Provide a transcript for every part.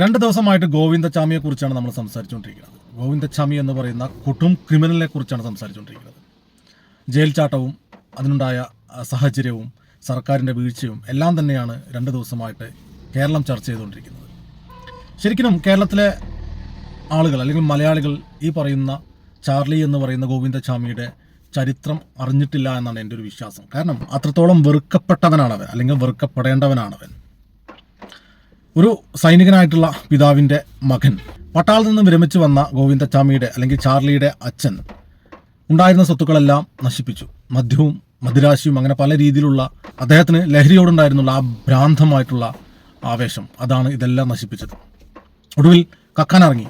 രണ്ട് ദിവസമായിട്ട് ഗോവിന്ദച്ചാമിയെ കുറിച്ചാണ് നമ്മൾ സംസാരിച്ചുകൊണ്ടിരിക്കുന്നത്. ഗോവിന്ദച്ചാമി എന്ന് പറയുന്ന കുട്ടും ക്രിമിനലിനെ കുറിച്ചാണ് സംസാരിച്ചുകൊണ്ടിരിക്കുന്നത്. ജയിൽ ചാട്ടവും അതിനുണ്ടായ സാഹചര്യവും സർക്കാരിന്റെ വീഴ്ചയും എല്ലാം തന്നെയാണ് രണ്ട് ദിവസമായിട്ട് കേരളം ചർച്ച ചെയ്തുകൊണ്ടിരിക്കുന്നത്. ശരിക്കും കേരളത്തിലെ ആളുകൾ അല്ലെങ്കിൽ മലയാളികൾ ഈ പറയുന്ന ചാർലി എന്ന് പറയുന്ന ഗോവിന്ദച്ചാമിയുടെ ചരിത്രം അറിഞ്ഞിട്ടില്ല എന്നാണ് എന്റെ ഒരു വിശ്വാസം. കാരണം അത്രത്തോളം വെറുക്കപ്പെട്ടവനാണവൻ അല്ലെങ്കിൽ വെറുക്കപ്പെടേണ്ടവനാണവൻ. ഒരു സൈനികനായിട്ടുള്ള പിതാവിന്റെ മകൻ. പട്ടാളിൽ നിന്ന് വിരമിച്ചു വന്ന ഗോവിന്ദച്ചാമിയുടെ അല്ലെങ്കിൽ ചാർലിയുടെ അച്ഛൻ ഉണ്ടായിരുന്ന സ്വത്തുക്കളെല്ലാം നശിപ്പിച്ചു. മദ്യവും മദിരാശിയും അങ്ങനെ പല രീതിയിലുള്ള അദ്ദേഹത്തിന് ലഹരിയോടുണ്ടായിരുന്നുള്ള ആ ഭ്രാന്തമായിട്ടുള്ള ആവേശം. അതാണ് ഇതെല്ലാം നശിപ്പിച്ചത്. ഒടുവിൽ കക്കാനിറങ്ങി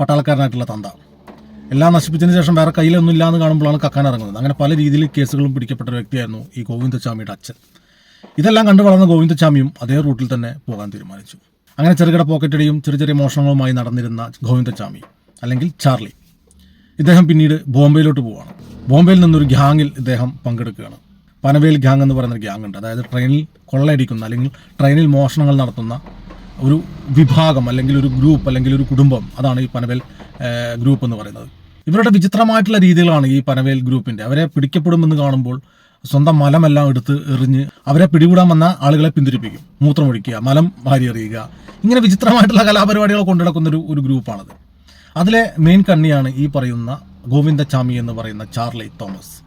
പട്ടാളക്കാരനായിട്ടുള്ള തന്ത. എല്ലാം നശിപ്പിച്ചതിന് ശേഷം വേറെ കയ്യിലൊന്നും ഇല്ലാന്ന് കാണുമ്പോഴാണ് കക്കാൻ ഇറങ്ങുന്നത്. അങ്ങനെ പല രീതിയിൽ കേസുകളും പിടിക്കപ്പെട്ട ഒരു വ്യക്തിയായിരുന്നു ഈ ഗോവിന്ദച്ചാമിയുടെ അച്ഛൻ. ഇതെല്ലാം കണ്ടു വളർന്ന ഗോവിന്ദച്ചാമിയും അതേ റൂട്ടിൽ തന്നെ പോകാൻ തീരുമാനിച്ചു. അങ്ങനെ ചെറുകിട പോക്കറ്റടിയും ചെറിയ ചെറിയ മോഷണങ്ങളുമായി നടന്നിരുന്ന ഗോവിന്ദച്ചാമി അല്ലെങ്കിൽ ചാർലി ഇദ്ദേഹം പിന്നീട് ബോംബെയിലോട്ട് പോവാണ് ബോംബെയിൽ നിന്നൊരു ഗ്യാങ്ങിൽ ഇദ്ദേഹം പങ്കെടുക്കുകയാണ്. പനവേൽ ഗ്യാങ് എന്ന് പറയുന്ന ഗ്യാങ് ഉണ്ട്. അതായത് ട്രെയിനിൽ കൊള്ളയടിക്കുന്ന അല്ലെങ്കിൽ ട്രെയിനിൽ മോഷണങ്ങൾ നടത്തുന്ന ഒരു വിഭാഗം അല്ലെങ്കിൽ ഒരു ഗ്രൂപ്പ് അല്ലെങ്കിൽ ഒരു കുടുംബം അതാണ് ഈ പനവേൽ ഗ്രൂപ്പ് എന്ന് പറയുന്നത്. ഇവരുടെ വിചിത്രമായിട്ടുള്ള രീതികളാണ് ഈ പനവേൽ ഗ്രൂപ്പിന്റെ അവരെ പിടിക്കപ്പെടുമെന്ന് കാണുമ്പോൾ സ്വന്തം മലമെല്ലാം എടുത്ത് എറിഞ്ഞ് അവരെ പിടികൂടാൻ വന്ന ആളുകളെ പിന്തിരിപ്പിക്കും. മൂത്രമൊഴിക്കുക മലം വാരി എറിയുക. ഇങ്ങനെ വിചിത്രമായിട്ടുള്ള കലാപരിപാടികൾ കൊണ്ടുനടക്കുന്ന ഒരു ഒരു ഗ്രൂപ്പാണത്. അതിലെ മെയിൻ കണ്ണിയാണ് ഈ പറയുന്ന ഗോവിന്ദച്ചാമി എന്ന് പറയുന്ന ചാർലി തോമസ്.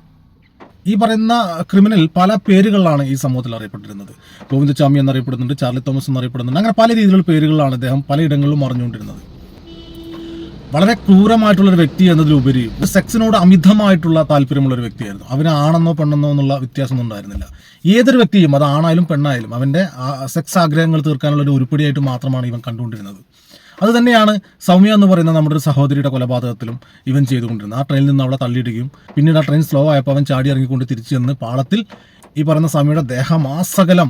ഈ പറയുന്ന ക്രിമിനൽ പല പേരുകളിലാണ് ഈ സമൂഹത്തിൽ അറിയപ്പെട്ടിരുന്നത്. ഗോവിന്ദച്ചാമി എന്നറിയപ്പെടുന്നുണ്ട് ചാർലി തോമസ് എന്നറിയപ്പെടുന്നുണ്ട്. അങ്ങനെ പല രീതിയിലുള്ള പേരുകളിലാണ് അദ്ദേഹം പലയിടങ്ങളിലും അറിഞ്ഞുകൊണ്ടിരുന്നത്. വളരെ ക്രൂരമായിട്ടുള്ള ഒരു വ്യക്തി എന്നതിലുപരി സെക്സിനോട് അമിതമായിട്ടുള്ള താല്പര്യമുള്ള ഒരു വ്യക്തിയായിരുന്നു. അവന് ആണെന്നോ പെണ്ണെന്നോ എന്നുള്ള വ്യത്യാസമൊന്നും ഉണ്ടായിരുന്നില്ല. ഏതൊരു വ്യക്തിയും അത് ആണായാലും പെണ്ണായാലും അവന്റെ സെക്സ് ആഗ്രഹങ്ങൾ തീർക്കാനുള്ള ഒരു ഉരുപ്പടിയായിട്ട് മാത്രമാണ് ഇവൻ കണ്ടുകൊണ്ടിരുന്നത്. അത് തന്നെയാണ് സൗമ്യ എന്ന് പറയുന്ന നമ്മുടെ ഒരു സഹോദരിയുടെ കൊലപാതകത്തിലും ഇവൻ ചെയ്തുകൊണ്ടിരുന്നത്. ആ ട്രെയിനിൽ നിന്ന് അവളെ തള്ളിയിടുകയും പിന്നീട് ആ ട്രെയിൻ സ്ലോ ആയപ്പോൾ അവൻ ചാടി ഇറങ്ങിക്കൊണ്ട് തിരിച്ചു ചെന്ന് പാളത്തിൽ ഈ പറയുന്ന സൗമ്യയുടെ ദേഹമാസകലം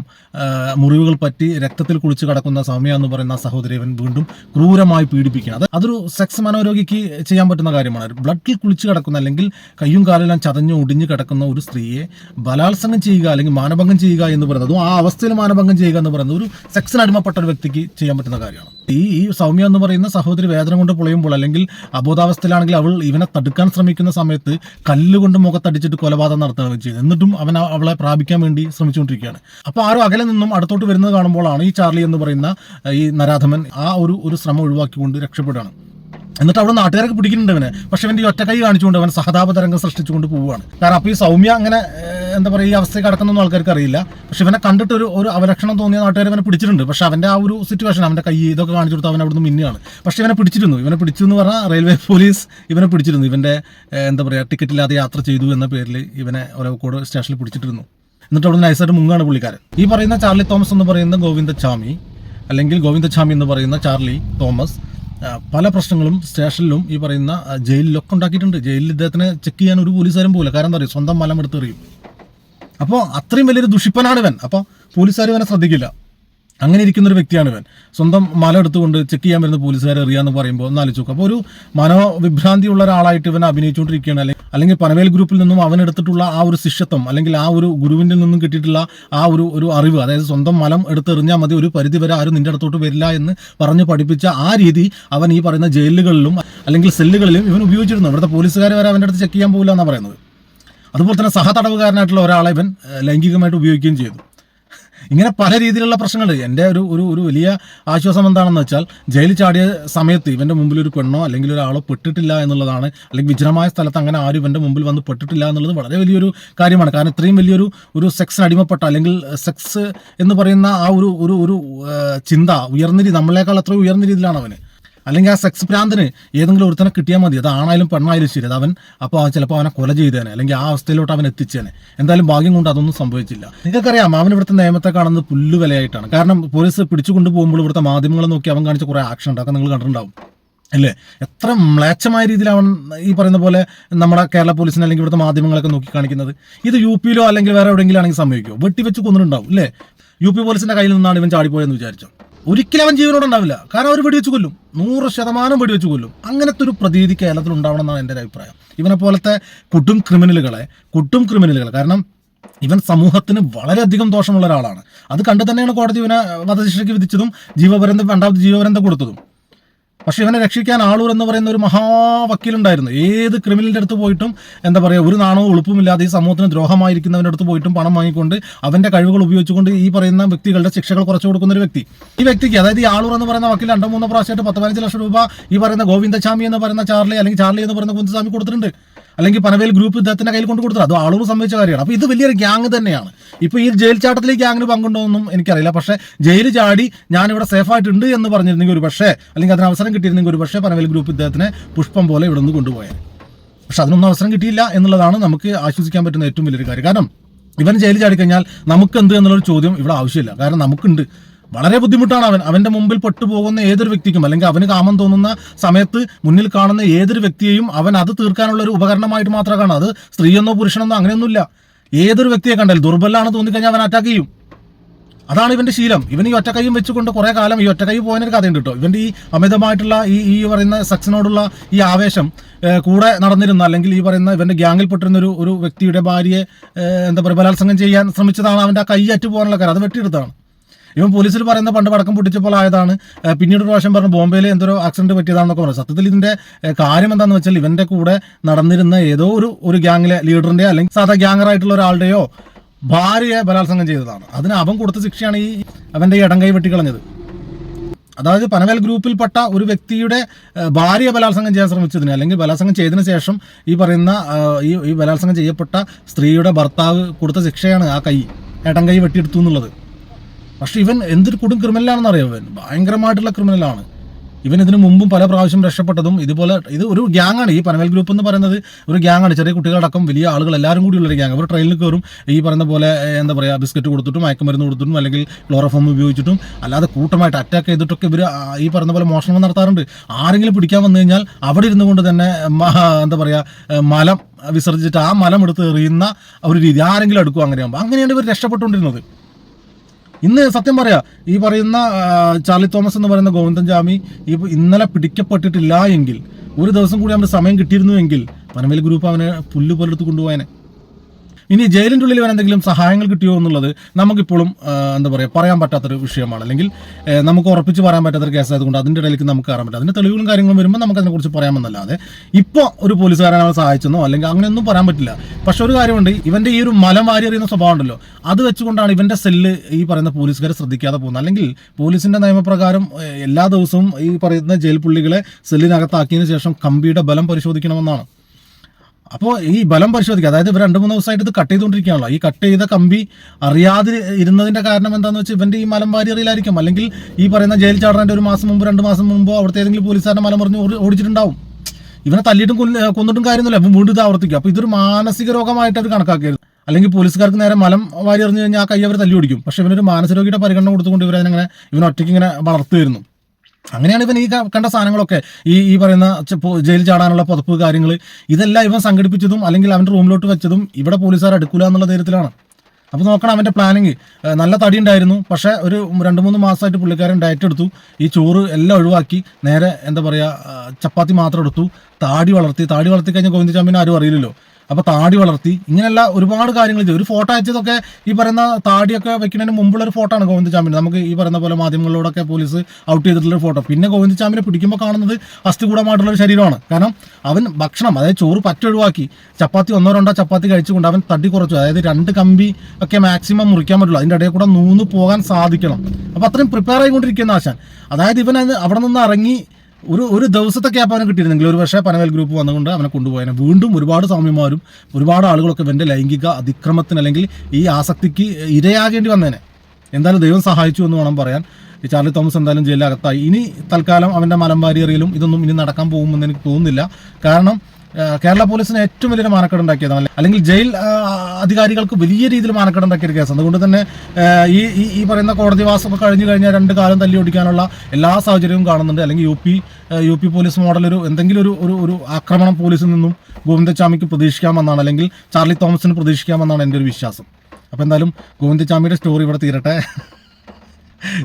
മുറിവുകൾ പറ്റി രക്തത്തിൽ കുളിച്ച് കിടക്കുന്ന സൗമ്യ എന്ന് പറയുന്ന സഹോദരി ഇവൻ വീണ്ടും ക്രൂരമായി പീഡിപ്പിക്കുക അത് അതൊരു സെക്സ് മനോരോഗിക്ക് ചെയ്യാൻ പറ്റുന്ന കാര്യമാണ്. ബ്ലഡിൽ കുളിച്ച് കിടക്കുന്ന അല്ലെങ്കിൽ കയ്യും കാലെല്ലാം ചതഞ്ഞ് ഒടിഞ്ഞ് കിടക്കുന്ന ഒരു സ്ത്രീയെ ബലാത്സംഗം ചെയ്യുക അല്ലെങ്കിൽ മാനഭംഗം ചെയ്യുക എന്ന് പറയുന്നത് ആ അവസ്ഥയിൽ മാനഭംഗം ചെയ്യുക എന്ന് പറയുന്നത് ഒരു സെക്സിന് അടിമപ്പെട്ട ഒരു വ്യക്തിക്ക് ചെയ്യാൻ പറ്റുന്ന കാര്യമാണ്. ഈ ഈ സൗമ്യ എന്ന് പറയുന്ന സഹോദരി വേദന കൊണ്ട് പൊളയുമ്പോൾ അല്ലെങ്കിൽ അബോധാവസ്ഥയിലാണെങ്കിൽ അവൾ ഇവനെ തടുക്കാൻ ശ്രമിക്കുന്ന സമയത്ത് കല്ലുകൊണ്ട് മുഖത്തടിച്ചിട്ട് കൊലപാതകം നടത്തുകയാണ് ചെയ്തത്. എന്നിട്ടും അവൻ അവളെ പ്രാപിക്കാൻ വേണ്ടി ശ്രമിച്ചുകൊണ്ടിരിക്കുകയാണ്. അപ്പോൾ ആരും അകലെ നിന്നും അടുത്തോട്ട് വരുന്നത് കാണുമ്പോഴാണ് ഈ ചാർലി എന്ന് പറയുന്ന ഈ നരാധമൻ ആ ഒരു ഒരു ശ്രമം ഒഴിവാക്കിക്കൊണ്ട് രക്ഷപ്പെടുകയാണ്. എന്നിട്ട് അവിടെ നാട്ടുകാരൊക്കെ പിടിക്കുന്നുണ്ട് അവനെ. പക്ഷെ അവന്റെ ഈ ഒറ്റക്കൈ കാണിച്ചുകൊണ്ട് അവൻ സഹതാപ തരംഗം സൃഷ്ടിച്ചുകൊണ്ട് പോവുകയാണ്. കാരണം അപ്പോൾ ഈ സൗമ്യ അങ്ങനെ എന്താ പറയുക ഈ അവസ്ഥയിൽ കിടക്കുന്നൊന്നും ആൾക്കാർക്ക് അറിയില്ല. പക്ഷെ ഇവനെ കണ്ടിട്ട് ഒരു ഒരു അവലക്ഷണം തോന്നിയ നാട്ടുകാർ ഇവനെ പിടിച്ചിട്ടുണ്ട്. പക്ഷെ അവന്റെ ആ ഒരു സിറ്റുവേഷൻ അവന്റെ കൈ ഇതൊക്കെ കാണിച്ചു കൊടുത്ത് അവൻ അവിടുന്ന് മിന്നുകയാണ്. പക്ഷെ ഇവനെ പിടിച്ചിരുന്നു. ഇവനെ പിടിച്ചു എന്ന് പറഞ്ഞാൽ റെയിൽവേ പോലീസ് ഇവനെ പിടിച്ചിരുന്നു. ഇവന്റെ എന്താ പറയുക ടിക്കറ്റ് ഇല്ലാതെ യാത്ര ചെയ്തു എന്ന പേരിൽ ഇവനെ ഒരവക്കോട് സ്റ്റേഷനിൽ പിടിച്ചിട്ടിരുന്നു. എന്നിട്ട് അവിടെ നൈസായിട്ട് മുങ്ങാണ് പുള്ളിക്കാരൻ. ഈ പറയുന്ന ചാർലി തോമസ് എന്ന് പറയുന്ന ഗോവിന്ദച്ചാമി അല്ലെങ്കിൽ ഗോവിന്ദച്ചാമി എന്ന് പറയുന്ന ചാർലി തോമസ് പല പ്രശ്നങ്ങളും സ്റ്റേഷനിലും ഈ പറയുന്ന ജയിലിലൊക്കെ ഉണ്ടാക്കിയിട്ടുണ്ട്. ജയിലിൽ ഇദ്ദേഹത്തിനെ ചെക്ക് ചെയ്യാൻ ഒരു പോലീസുകാരും പോകില്ല കാരണം എന്താ പറയുക സ്വന്തം മലം എടുത്തെറിയും അപ്പോൾ അത്രയും വലിയൊരു ദുഷിപ്പനാണ് ഇവൻ അപ്പോൾ പോലീസുകാർ ഇവനെ ശ്രദ്ധിക്കില്ല. അങ്ങനെ ഇരിക്കുന്ന ഒരു വ്യക്തിയാണ് ഇവൻ. സ്വന്തം മല എടുത്തുകൊണ്ട് ചെക്ക് ചെയ്യാൻ വരുന്ന പോലീസുകാരെ എറിയാന്ന് പറയുമ്പോൾ ഒന്ന് അപ്പോൾ ഒരു മനോവിഭ്രാന്തിയുള്ള ഒരാളായിട്ട് ഇവൻ അഭിനയിച്ചുകൊണ്ടിരിക്കുകയാണ്. അല്ലെങ്കിൽ അല്ലെങ്കിൽ പനവേൽ ഗ്രൂപ്പിൽ നിന്നും അവൻ എടുത്തിട്ടുള്ള ആ ഒരു ശിഷ്യത്വം അല്ലെങ്കിൽ ആ ഒരു ഗുരുവിന്റെ നിന്നും കിട്ടിയിട്ടുള്ള ആ ഒരു ഒരു അറിവ് അതായത് സ്വന്തം മലം എടുത്തെറിഞ്ഞാൽ മതി ഒരു പരിധി വരെ ആരും നിന്റെ അടുത്തോട്ട് വരില്ല എന്ന് പറഞ്ഞ് പഠിപ്പിച്ച ആ രീതി അവൻ ഈ പറയുന്ന ജയിലുകളിലും അല്ലെങ്കിൽ സെല്ലുകളിലും ഇവൻ ഉപയോഗിച്ചിരുന്നു. ഇവിടുത്തെ പോലീസുകാർ വരെ അവന്റെ അടുത്ത് ചെക്ക് ചെയ്യാൻ പോകില്ല എന്നാണ് പറയുന്നത്. അതുപോലെ തന്നെ സഹതടവുകാരനായിട്ടുള്ള ഒരാളെ ഇവൻ ലൈംഗികമായിട്ട് ഉപയോഗിക്കുകയും ചെയ്തു. ഇങ്ങനെ പല രീതിയിലുള്ള പ്രശ്നങ്ങളുണ്ട്. എന്റെ ഒരു ഒരു ഒരു വലിയ ആശ്വാസം എന്താണെന്ന് വെച്ചാൽ ജയിലിൽ ചാടിയ സമയത്ത് ഇവന്റെ മുമ്പിൽ ഒരു പെണ്ണോ അല്ലെങ്കിൽ ഒരാളോ പെട്ടിട്ടില്ല എന്നുള്ളതാണ്. അല്ലെങ്കിൽ വിജനമായ സ്ഥലത്ത് അങ്ങനെ ആരും ഇവന്റെ മുമ്പിൽ വന്ന് പെട്ടിട്ടില്ല എന്നുള്ളത് വളരെ വലിയൊരു കാര്യമാണ്. കാരണം ഇത്രയും വലിയൊരു ഒരു സെക്സ് അടിമപ്പെട്ട അല്ലെങ്കിൽ സെക്സ് എന്ന് പറയുന്ന ആ ഒരു ഒരു ഒരു ചിന്ത ഉയർന്ന രീതി നമ്മളെക്കാൾ എത്ര ഉയർന്ന രീതിയിലാണ് അവന്. അല്ലെങ്കിൽ ആ സെക്സ് ഭ്രാന്തിന് ഏതെങ്കിലും ഒരുത്തനെ കിട്ടിയാൽ മതി. അത് ആണായാലും പെണ്ണായാലും ശരി. അത് അവൻ അപ്പോൾ ചിലപ്പോൾ അവനെ കൊല ചെയ്തേനെ. അല്ലെങ്കിൽ ആ അവസ്ഥയിലോട്ട് അവൻ എത്തിച്ചേനെ. എന്തായാലും ഭാഗ്യം കൊണ്ട് അതൊന്നും സംഭവിച്ചില്ല. നിങ്ങൾക്കറിയാം അവൻ ഇവിടുത്തെ നിയമത്തെ കാണുന്നത് പുല്ല് വിലയായിട്ടാണ് കാരണം പോലീസ് പിടിച്ചു പോകുമ്പോൾ ഇവിടുത്തെ മാധ്യമങ്ങളെ നോക്കി അവൻ കാണിച്ച കുറേ ആക്ഷൻ ഉണ്ട്. അതൊക്കെ നിങ്ങൾ കണ്ടിട്ടുണ്ടാവും. അല്ലേ? എത്ര മ്ലേച്ഛമായ അവൻ ഈ പറയുന്ന പോലെ നമ്മുടെ കേരള പോലീസിനെ അല്ലെങ്കിൽ ഇവിടുത്തെ മാധ്യമങ്ങളൊക്കെ നോക്കി കാണിക്കുന്നത്. ഇത് യു പിയിലോ അല്ലെങ്കിൽ വേറെ എവിടെയെങ്കിലും ആണെങ്കിൽ സംഭവിക്കുമോ വെട്ടിവെച്ച് കൊന്നിട്ടുണ്ടാവും. അല്ലേ? യു പി പോലീസിന്റെ കയ്യിൽ നിന്നാണ് ഇവൻ ചാടിപ്പോയെന്ന് വിചാരിച്ചോ? ഒരിക്കലും അവൻ ജീവനോട് ഉണ്ടാവില്ല. കാരണം അവർ വെടിവെച്ച് കൊല്ലും. നൂറ് ശതമാനം വെടിവെച്ച് കൊല്ലും. അങ്ങനത്തെ ഒരു പ്രതീതി കേരളത്തിൽ ഉണ്ടാവണം എന്നാണ് എന്റെ അഭിപ്രായം. ഇവനെ പോലത്തെ കുട്ടും ക്രിമിനലുകളെ കുട്ടും ക്രിമിനലുകൾ കാരണം ഇവൻ സമൂഹത്തിന് വളരെയധികം ദോഷമുള്ള ഒരാളാണ്. അത് കണ്ടു തന്നെയാണ് കോടതി ഇവനെ വധശിക്ഷയ്ക്ക് വിധിച്ചതും ജീവപര്യന്തം രണ്ടാമത് ജീവപര്യന്തം കൊടുത്തതും. പക്ഷെ ഇവനെ രക്ഷിക്കാൻ ആളൂർ എന്ന് പറയുന്ന ഒരു മഹാവക്കീലുണ്ടായിരുന്നു. ഏത് ക്രിമിനലിന്റെ അടുത്ത് പോയിട്ടും എന്താ പറയുക ഒരു നാണവും ഉളുപ്പുമില്ലാതെ ഈ സമൂഹത്തിന് ദ്രോഹമായിരിക്കുന്നവന്റെ അടുത്ത് പോയിട്ടും പണം വാങ്ങിക്കൊണ്ട് അവന്റെ കഴിവുകൾ ഉപയോഗിച്ചുകൊണ്ട് ഈ പറയുന്ന വ്യക്തികളുടെ ശിക്ഷകൾ കുറച്ചു കൊടുക്കുന്ന ഒരു വ്യക്തി. ഈ വ്യക്തിക്ക് അതായത് ഈ ആളൂർ എന്ന് പറയുന്ന വക്കീൽ രണ്ടോ മൂന്നോ പ്രാവശ്യമായിട്ട് പത്ത് പതിനഞ്ച് ലക്ഷം രൂപ ഈ പറയുന്ന ഗോവിന്ദസ്വാമി എന്ന് പറയുന്ന ചാർലി അല്ലെങ്കിൽ ചാർലി എന്ന് പറയുന്ന കുന്ദസ്വാമി കൊടുത്തിട്ടുണ്ട്. അല്ലെങ്കിൽ പനവേൽ ഗ്രൂപ്പ് ഇദ്ദേഹത്തിന്റെ കയ്യിൽ കൊണ്ട് കൊടുത്തത്. അത് ആളൂർ സംബന്ധിച്ച കാര്യമാണ്. അപ്പോൾ ഇത് വലിയൊരു ഗ്യാങ് തന്നെയാണ്. ഇപ്പോൾ ഈ ജയിൽ ചാട്ടത്തിൽ ഈ ഗ്യാങ്ങിന് പങ്കുണ്ടോയെന്നും എനിക്കറിയില്ല. പക്ഷേ ജയിൽ ചാടി ഞാൻ ഞാനിവിടെ സേഫ് ആയിട്ടുണ്ട് എന്ന് പറഞ്ഞിരുന്നെങ്കിൽ ഒരു പക്ഷേ അല്ലെങ്കിൽ അതിന് അവസരം കിട്ടിയിരുന്നെങ്കിൽ ഒരു പക്ഷേ പനവേൽ ഗ്രൂപ്പ് ഇദ്ദേഹത്തിനെ പുഷ്പം പോലെ ഇവിടെ നിന്ന് കൊണ്ടുപോയത് പക്ഷെ അതിനൊന്നും അവസരം കിട്ടിയില്ല എന്നുള്ളതാണ് നമുക്ക് ആശ്വസിക്കാൻ പറ്റുന്ന ഏറ്റവും വലിയൊരു കാര്യം. കാരണം ഇവൻ ജയിലിൽ ചാടിക്കഴിഞ്ഞാൽ നമുക്ക് എന്ത് എന്നുള്ളൊരു ചോദ്യം ഇവിടെ ആവശ്യമില്ല. കാരണം നമുക്കുണ്ട്. വളരെ ബുദ്ധിമുട്ടാണ് അവൻ. അവന്റെ മുമ്പിൽ പെട്ടുപോകുന്ന ഏതൊരു വ്യക്തിക്കും അല്ലെങ്കിൽ അവന് കാമം തോന്നുന്ന സമയത്ത് മുന്നിൽ കാണുന്ന ഏതൊരു വ്യക്തിയെയും അവൻ അത് തീർക്കാനുള്ള ഒരു ഉപകരണമായിട്ട് മാത്രമേ കാണൂ. അത് സ്ത്രീയെന്നോ പുരുഷനെന്നോ അങ്ങനെയൊന്നുമില്ല. ഏതൊരു വ്യക്തിയെ കണ്ടാൽ ദുർബലാണ് തോന്നിക്കഴിഞ്ഞാൽ അവൻ അറ്റാക്ക് ചെയ്യും. അതാണ് ഇവന്റെ ശീലം. ഇവൻ ഈ ഒറ്റക്കൈയും വെച്ചുകൊണ്ട് കുറെ കാലം ഈ ഒറ്റക്കൈ പോയതിനൊരു കഥയുണ്ട് കേട്ടോ. ഇവന്റെ ഈ അമിതമായിട്ടുള്ള ഈ ഈ പറയുന്ന സെക്സിനോടുള്ള ഈ ആവേശം കൂടെ നടന്നിരുന്ന അല്ലെങ്കിൽ ഈ പറയുന്ന ഇവന്റെ ഗ്യാങ്ങിൽ പെട്ടിരുന്ന ഒരു ഒരു വ്യക്തിയുടെ ഭാര്യയെ എന്താ പറയുക ബലാത്സംഗം ചെയ്യാൻ ശ്രമിച്ചതാണ് അവന്റെ കൈ അറ്റു പോകാനുള്ള കാര്യം. അത് വെട്ടിയെടുത്താണ് ഇവൻ പോലീസിൽ പറയുന്ന പണ്ട് പടക്കം പൊട്ടിച്ചപ്പോൾ ആയതാണ്. പിന്നീട് പ്രാവശ്യം പറഞ്ഞു ബോംബെയിൽ എന്തൊരു ആക്സിഡന്റ് പറ്റിയതാണെന്നൊക്കെ പറഞ്ഞു. സത്യത്തിൽ ഇതിന്റെ കാര്യം എന്താണെന്ന് വെച്ചാൽ ഇവന്റെ കൂടെ നടന്നിരുന്ന ഏതോ ഒരു ഒരു ഗ്യാങ്ങിലെ ലീഡറിന്റെ അല്ലെങ്കിൽ സാധാ ഗ്യാങ്ങറായിട്ടുള്ള ഒരാളുടെയോ ഭാര്യയെ ബലാത്സംഗം ചെയ്തതാണ്. അതിന് അവൻ കൊടുത്ത ശിക്ഷയാണ് ഈ അവന്റെ ഇടങ്കൈ വെട്ടിക്കളഞ്ഞത്. അതായത് പനവേൽ ഗ്രൂപ്പിൽപ്പെട്ട ഒരു വ്യക്തിയുടെ ഭാര്യ ബലാത്സംഗം ചെയ്യാൻ ശ്രമിച്ചതിന് അല്ലെങ്കിൽ ബലാത്സംഗം ചെയ്തതിന് ശേഷം ഈ പറയുന്ന ഈ ഈ ബലാത്സംഗം ചെയ്യപ്പെട്ട സ്ത്രീയുടെ ഭർത്താവ് കൊടുത്ത ശിക്ഷയാണ് ആ കൈ ഏട്ടൻ കൈ വെട്ടിയെടുത്തു എന്നുള്ളത്. പക്ഷെ ഇവൻ എന്തൊരു കൊടും ക്രിമിനലാണെന്ന് അറിയാം ഇവൻ. ഭയങ്കരമായിട്ടുള്ള ക്രിമിനലാണ്. ഇവൻ ഇതിനു മുമ്പും പല പ്രാവശ്യം രക്ഷപ്പെട്ടതും ഇതുപോലെ ഇത് ഒരു ഗ്യാങ്ങാണ്. ഈ പനവേൽ ഗ്രൂപ്പ് എന്ന് പറയുന്നത് ഒരു ഗ്യാങ്ങാണ്. ചെറിയ കുട്ടികളടക്കം വലിയ ആളുകൾ എല്ലാവരും കൂടി ഉള്ളൊരു ഗ്യാങ് അവർ ട്രെയിനിൽ കയറും. ഈ പറയുന്ന പോലെ എന്താ പറയുക ബിസ്ക്കറ്റ് കൊടുത്തിട്ടും മയക്കുമരുന്ന് കൊടുത്തിട്ടും അല്ലെങ്കിൽ ക്ലോറോഫോം ഉപയോഗിച്ചിട്ടും അല്ലാതെ കൂട്ടമായിട്ട് അറ്റാക്ക് ചെയ്തിട്ടൊക്കെ ഇവർ ഈ പറയുന്ന പോലെ മോഷണം നടത്താറുണ്ട്. ആരെങ്കിലും പിടിക്കാൻ വന്നു കഴിഞ്ഞാൽ അവിടെ ഇരുന്നു കൊണ്ട് തന്നെ എന്താ പറയുക മലം വിസർജിച്ചിട്ട് ആ മലം എടുത്ത് എറിയുന്ന ഒരു രീതി. ആരെങ്കിലും എടുക്കും അങ്ങനെയാകുമ്പോൾ അങ്ങനെയാണ് ഇവർ രക്ഷപ്പെട്ടുകൊണ്ടിരുന്നത്. ഇന്ന് സത്യം പറയാ ഈ പറയുന്ന ചാർലി തോമസ് എന്ന് പറയുന്ന ഗോവിന്ദൻ ജാമി ഈ ഇന്നലെ പിടിക്കപ്പെട്ടിട്ടില്ല എങ്കിൽ ഒരു ദിവസം കൂടി അവന് സമയം കിട്ടിയിരുന്നു എങ്കിൽ പനമേൽ ഗ്രൂപ്പ് അവനെ പുല്ല് പോലെടുത്ത് കൊണ്ടുപോയനെ. ഇനി ജയിലിന്റെ ഉള്ളിൽ ഇവൻ എന്തെങ്കിലും സഹായങ്ങൾ കിട്ടിയോ എന്നുള്ളത് നമുക്കിപ്പോഴും എന്താ പറയുക പറയാൻ പറ്റാത്തൊരു വിഷയമാണ്. അല്ലെങ്കിൽ നമുക്ക് ഉറപ്പിച്ച് പറയാൻ പറ്റാത്തൊരു കേസ് ആയതുകൊണ്ട് അതിന്റെ ഇടയിലേക്ക് നമുക്ക് കയറാൻ പറ്റും അതിന്റെ തെളിവുകളും കാര്യങ്ങളും വരുമ്പോൾ നമുക്ക് അതിനെക്കുറിച്ച് പറയാമെന്നല്ലാതെ ഇപ്പോൾ ഒരു പോലീസുകാരനെ സഹായിച്ചെന്നോ അല്ലെങ്കിൽ അങ്ങനെയൊന്നും പറയാൻ പറ്റില്ല. പക്ഷെ ഒരു കാര്യമുണ്ട് ഇവന്റെ ഈ ഒരു മലം വാരി എറിയുന്ന സ്വഭാവം ഉണ്ടല്ലോ. അത് വെച്ചുകൊണ്ടാണ് ഇവന്റെ സെല്ല് ഈ പറയുന്ന പോലീസുകാരെ ശ്രദ്ധിക്കാതെ പോകുന്നത്. അല്ലെങ്കിൽ പോലീസിന്റെ നിയമപ്രകാരം എല്ലാ ദിവസവും ഈ പറയുന്ന ജയിൽ പുള്ളികളെ സെല്ലിനകത്താക്കിയതിനു ശേഷം കമ്പിയുടെ ബലം പരിശോധിക്കണമെന്നാണ്. അപ്പോൾ ഈ ബലം പരിശോധിക്കുക. അതായത് ഇവർ രണ്ട് മൂന്ന് ദിവസമായിട്ട് ഇത് കട്ട് ചെയ്തുകൊണ്ടിരിക്കുകയാണല്ലോ. ഈ കട്ട് ചെയ്ത കമ്പി അറിയാതെ ഇരുന്നതിന്റെ കാരണം എന്താണെന്ന് വെച്ചാൽ ഇവന്റെ ഈ മലം വാരിയറിയിലായിരിക്കും അല്ലെങ്കിൽ ഈ പറയുന്ന ജയിൽ ചാടാന്റെ ഒരു മാസം മുമ്പ് രണ്ട് മാസം മുമ്പോ അവിടുത്തെ ഏതെങ്കിലും പോലീസുകാരനെ മലം പറഞ്ഞ് ഓടിച്ചിട്ടുണ്ടാവും. ഇവനെ തല്ലിയിട്ടും കൊന്നിട്ടും കാര്യമൊന്നുമില്ല. അപ്പം വീണ്ടും ഇത് ആവർത്തിക്കും. അപ്പോൾ ഇതൊരു മാനസിക രോഗമായിട്ട് അവർ കണക്കാക്കിയത് അല്ലെങ്കിൽ പോലീസുകാർക്ക് നേരെ മലം വാരി എറിഞ്ഞു കഴിഞ്ഞാൽ ആ കൈ അവർ തല്ലി ഓടിക്കും പക്ഷെ ഇവനൊരു മാനസിക രോഗിയുടെ പരിഗണന കൊടുത്തുകൊണ്ട് ഇവരതിനെ ഇവൻ ഒറ്റയ്ക്ക് ഇങ്ങനെ വളർത്തു വരുന്നു അങ്ങനെയാണ് ഇവൻ ഈ കണ്ട സാധനങ്ങളൊക്കെ. ഈ ഈ പറയുന്ന ജയിൽ ചാടാനുള്ള പുതപ്പ് കാര്യങ്ങൾ ഇതെല്ലാം ഇവൻ സംഘടിപ്പിച്ചതും അല്ലെങ്കിൽ അവന്റെ റൂമിലോട്ട് വെച്ചതും ഇവിടെ പോലീസുകാർ എടുക്കൂല എന്നുള്ള ധൈര്യത്തിലാണ്. അപ്പോൾ നോക്കണം അവന്റെ പ്ലാനിങ് നല്ല തടി ഉണ്ടായിരുന്നു. പക്ഷേ ഒരു രണ്ട് മൂന്ന് മാസമായിട്ട് പുള്ളിക്കാരൻ ഡയറ്റ് എടുത്തു. ഈ ചോറ് എല്ലാം ഒഴിവാക്കി. നേരെ എന്താ പറയുക ചപ്പാത്തി മാത്രം എടുത്തു. താടി വളർത്തി. താടി വളർത്തി കഴിഞ്ഞാൽ ഗോവിന്ദ ഗോവിന്ദചാമ്പിനെ ആരും അറിയില്ലല്ലോ. അപ്പോൾ താടി വളർത്തി ഇങ്ങനെയുള്ള ഒരുപാട് കാര്യങ്ങൾ ചെയ്തു. ഒരു ഫോട്ടോ അയച്ചതൊക്കെ ഈ പറയുന്ന താടിയൊക്കെ വെക്കുന്നതിന് മുമ്പുള്ള ഒരു ഫോട്ടോ ആണ് ഗോവിന്ദചാമിന് നമുക്ക് ഈ പറയുന്ന പോലെ മാധ്യമങ്ങളിലൂടെയൊക്കെ പോലീസ് ഔട്ട് ചെയ്തിട്ടുള്ള ഒരു ഫോട്ടോ. പിന്നെ ഗോവിന്ദചാമിനെ പിടിക്കുമ്പോൾ കാണുന്നത് അസ്ഥികൂടമായിട്ടുള്ള ഒരു ശരീരമാണ്. കാരണം അവൻ ഭക്ഷണം അതായത് ചോറ് പറ്റ ഒഴിവാക്കി. ചപ്പാത്തി ഒന്നോ രണ്ടോ ചപ്പാത്തി കഴിച്ചുകൊണ്ട് അവൻ തടി കുറച്ചു. അതായത് രണ്ട് കമ്പി ഒക്കെ മാക്സിമം മുറിക്കാൻ പറ്റുള്ളൂ. അതിന്റെ ഇടയിൽ കൂടെ നൂന്ന് പോകാൻ സാധിക്കണം. അപ്പോൾ അത്രയും പ്രിപ്പയർ ആയിക്കൊണ്ടിരിക്കുന്ന ആശാൻ. അതായത് ഇവൻ അവിടെ നിന്ന് ഇറങ്ങി ഒരു ഒരു ദിവസത്തെ ക്യാപ്പ് അവന് കിട്ടിയിരുന്നെങ്കിൽ ഒരു പക്ഷേ പനവേൽ ഗ്രൂപ്പ് വന്നുകൊണ്ട് അവനെ കൊണ്ടുപോയനെ. വീണ്ടും ഒരുപാട് സ്വാമിമാരും ഒരുപാട് ആളുകളൊക്കെ ഇവന്റെ ലൈംഗിക അതിക്രമത്തിന് അല്ലെങ്കിൽ ഈ ആസക്തിക്ക് ഇരയാകേണ്ടി വന്നേനെ. എന്തായാലും ദൈവം സഹായിച്ചു എന്ന് വേണം പറയാൻ. ഈ ചാർലി തോമസ് എന്തായാലും ജയിലകത്തായി ഇനി തൽക്കാലം അവന്റെ മലമ്പാരി എറിയലും ഇതൊന്നും ഇനി നടക്കാൻ പോകുമെന്ന് എനിക്ക് തോന്നുന്നില്ല. കാരണം കേരള പോലീസിന് ഏറ്റവും വലിയൊരു മാനക്കേട് ഉണ്ടാക്കിയതാണ് അല്ലെങ്കിൽ ജയിൽ അധികാരികൾക്ക് വലിയ രീതിയിൽ മാനക്കേട് ഉണ്ടാക്കിയ ഒരു കേസാണ്. അതുകൊണ്ട് തന്നെ ഈ ഈ പറയുന്ന കോടതി വാസമൊക്കെ കഴിഞ്ഞു കഴിഞ്ഞാൽ രണ്ട് കാലം തല്ലി ഓടിക്കാനുള്ള എല്ലാ സാഹചര്യവും കാണുന്നുണ്ട്. അല്ലെങ്കിൽ U P U P police model ഒരു എന്തെങ്കിലും ഒരു ഒരു ഒരു ആക്രമണം പോലീസിൽ നിന്നും ഗോവിന്ദച്ചാമിക്ക് പ്രതീക്ഷിക്കാമെന്നാണ് അല്ലെങ്കിൽ ചാർലി തോമസിന് പ്രതീക്ഷിക്കാമെന്നാണ് എന്റെ ഒരു വിശ്വാസം. അപ്പോൾ എന്തായാലും ഗോവിന്ദച്ചാമിയുടെ സ്റ്റോറി ഇവിടെ തീരട്ടെ.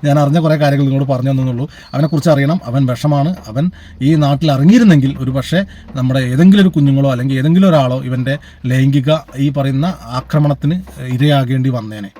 ഞാൻ അറിഞ്ഞ കുറേ കാര്യങ്ങൾ നിങ്ങളോട് പറഞ്ഞു തന്നുള്ളൂ അവനെക്കുറിച്ച് അറിയണം. അവൻ വിഷമാണ്. അവൻ ഈ നാട്ടിൽ ഇറങ്ങിയിരുന്നെങ്കിൽ ഒരു പക്ഷേ നമ്മുടെ ഏതെങ്കിലും ഒരു കുഞ്ഞുങ്ങളോ അല്ലെങ്കിൽ ഏതെങ്കിലും ഒരാളോ ഇവന്റെ ലൈംഗിക ഈ പറയുന്ന ആക്രമണത്തിന് ഇരയാകേണ്ടി വന്നേനെ.